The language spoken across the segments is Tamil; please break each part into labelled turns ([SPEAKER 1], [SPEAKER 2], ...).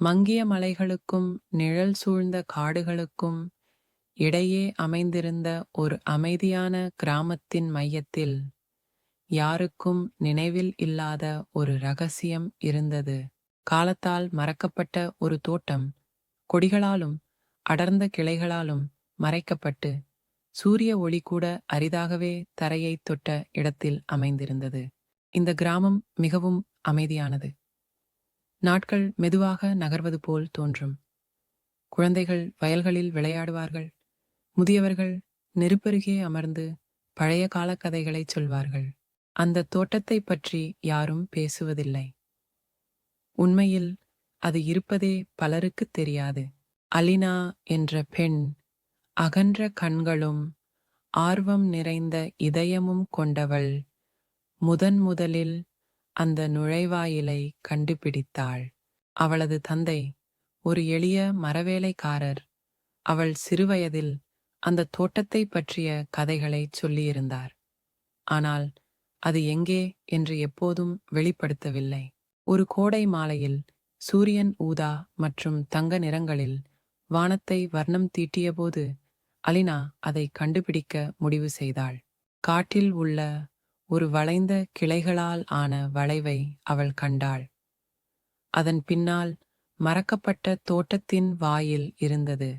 [SPEAKER 1] மங்கிய மலைகளுக்கும் நிழல் சூழ்ந்த காடுகளுக்கும் இடையே அமைந்திருந்த ஒரு அமைதியான கிராமத்தின் மையத்தில் யாருக்கும் நினைவில் இல்லாத ஒரு ரகசியம் இருந்தது. காலத்தால் மறக்கப்பட்ட ஒரு தோட்டம் கொடிகளாலும் அடர்ந்த கிளைகளாலும் மறைக்கப்பட்டு சூரிய ஒளி கூட அரிதாகவே தரையை தொட்ட இடத்தில் அமைந்திருந்தது. இந்த கிராமம் மிகவும் அமைதியானது. நாட்கள் மெதுவாக நகர்வது போல் தோன்றும். குழந்தைகள் வயல்களில் விளையாடுவார்கள். முதியவர்கள் நெருப்பருகே அமர்ந்து பழைய காலக்கதைகளைச் சொல்வார்கள். அந்த தோட்டத்தை பற்றி யாரும் பேசுவதில்லை. உண்மையில் அது இருப்பதே பலருக்குத் தெரியாது. அலினா என்ற பெண் அகன்ற கண்களும் ஆர்வம் நிறைந்த இதயமும் கொண்டவள் முதன் முதலில் அந்த நுழைவாயிலை கண்டுபிடித்தாள். அவளது தந்தை ஒரு எளிய மரவேலைக்காரர். அவள் சிறுவயதில் அந்த தோட்டத்தை பற்றிய கதைகளை சொல்லியிருந்தார். ஆனால் அது எங்கே என்று எப்போதும் வெளிப்படுத்தவில்லை. ஒரு கோடை மாலையில் சூரியன் ஊதா மற்றும் தங்க நிறங்களில் வானத்தை வர்ணம் தீட்டியபோது அலினா அதை கண்டுபிடிக்க முடிவு செய்தாள். காட்டில் உள்ள ஒரு வளைந்த கிளைகளால் ஆன வளைவை அவள் கண்டாள். அதன் பின்னால் மறக்கப்பட்ட தோட்டத்தின் வாயில் இருந்தது.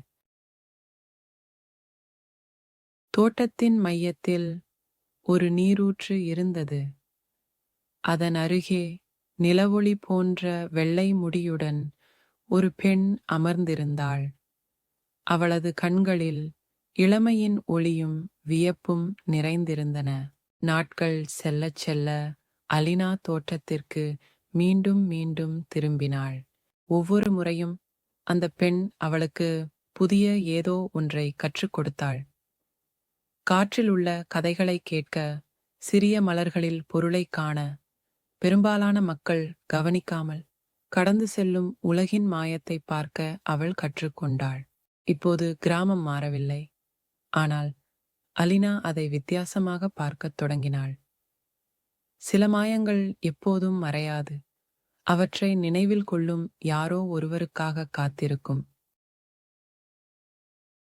[SPEAKER 1] தோட்டத்தின் மையத்தில் ஒரு நீரூற்று இருந்தது. அதன் அருகே நிலவொளி போன்ற வெள்ளை முடியுடன் ஒரு பெண் அமர்ந்திருந்தாள். அவளது கண்களில் இளமையின் ஒளியும் வியப்பும் நிறைந்திருந்தன. நாட்கள் செல்லச் செல்ல அலினா தோட்டத்திற்கு மீண்டும் மீண்டும் திரும்பினாள். ஒவ்வொரு முறையும் அந்த பெண் அவளுக்கு புதிய ஏதோ ஒன்றை கற்றுக் கொடுத்தாள். காற்றில் உள்ள கதைகளை கேட்க சிறிய மலர்களில் பொருளைக் காண பெரும்பாலான மக்கள் கவனிக்காமல் கடந்து செல்லும் உலகின் மாயத்தை பார்க்க அவள் கற்றுக்கொண்டாள் இப்போது கிராமம் மாறவில்லை. ஆனால் அலினா அதை வித்தியாசமாக பார்க்கத் தொடங்கினாள். சில மாயங்கள் எப்போதும் மறையாது. அவற்றை நினைவில் கொள்ளும் யாரோ ஒருவருக்காக காத்திருக்கும்.